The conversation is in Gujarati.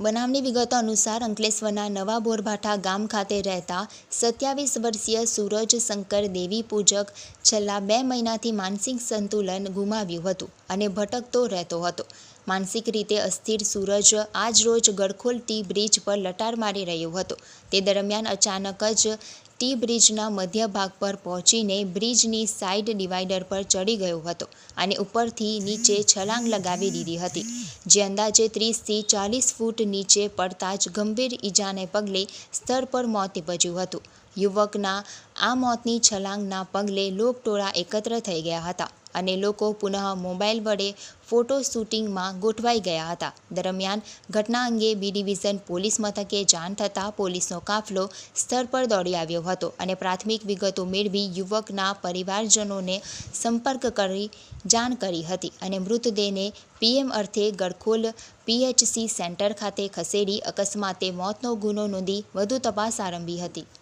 બનાવની વિગતો અનુસાર અંકલેશ્વરના નવા બોરભાઠા ગામ ખાતે રહેતા સત્યાવીસ વર્ષીય સૂરજ શંકર દેવી પૂજક છેલ્લા બે મહિનાથી માનસિક સંતુલન ગુમાવ્યું હતું અને ભટકતો રહેતો હતો. માનસિક રીતે અસ્થિર સૂરજ આજ રોજ ગડખોલ ટી બ્રિજ પર લટાર મારી રહ્યો હતો. તે દરમિયાન અચાનક જ ટી બ્રિજના મધ્ય ભાગ પર પહોંચીને બ્રિજની સાઇડ ડિવાઈડર પર ચડી ગયો હતો અને ઉપરથી નીચે છલાંગ લગાવી દીધી હતી. જે અંદાજે ત્રીસથી ચાલીસ ફૂટ નીચે પડતા જ ગંભીર ઈજાને પગલે સ્થળ પર મોત નિપજ્યું હતું. યુવકના આ મોતની છલાંગના પગલે લોકટોળા એકત્ર થઈ ગયા હતા. અને લોકો પુનઃ મોબાઈલ વડે ફોટો શૂટિંગમાં ગોઠવાઈ ગયા હતા. દરમિયાન ઘટના અંગે બી ડિવિઝન પોલીસ મથકે જાણ થતાં પોલીસનો કાફલો સ્થળ પર દોડી આવ્યો હતો અને પ્રાથમિક વિગતો મેળવી યુવકના પરિવારજનોને સંપર્ક કરી જાણ કરી હતી અને મૃતદેહને પીએમ અર્થે ગડખોલ પીએચસી સેન્ટર ખાતે ખસેડી અકસ્માતે મોતનો ગુનો નોંધી વધુ તપાસ આરંભી હતી.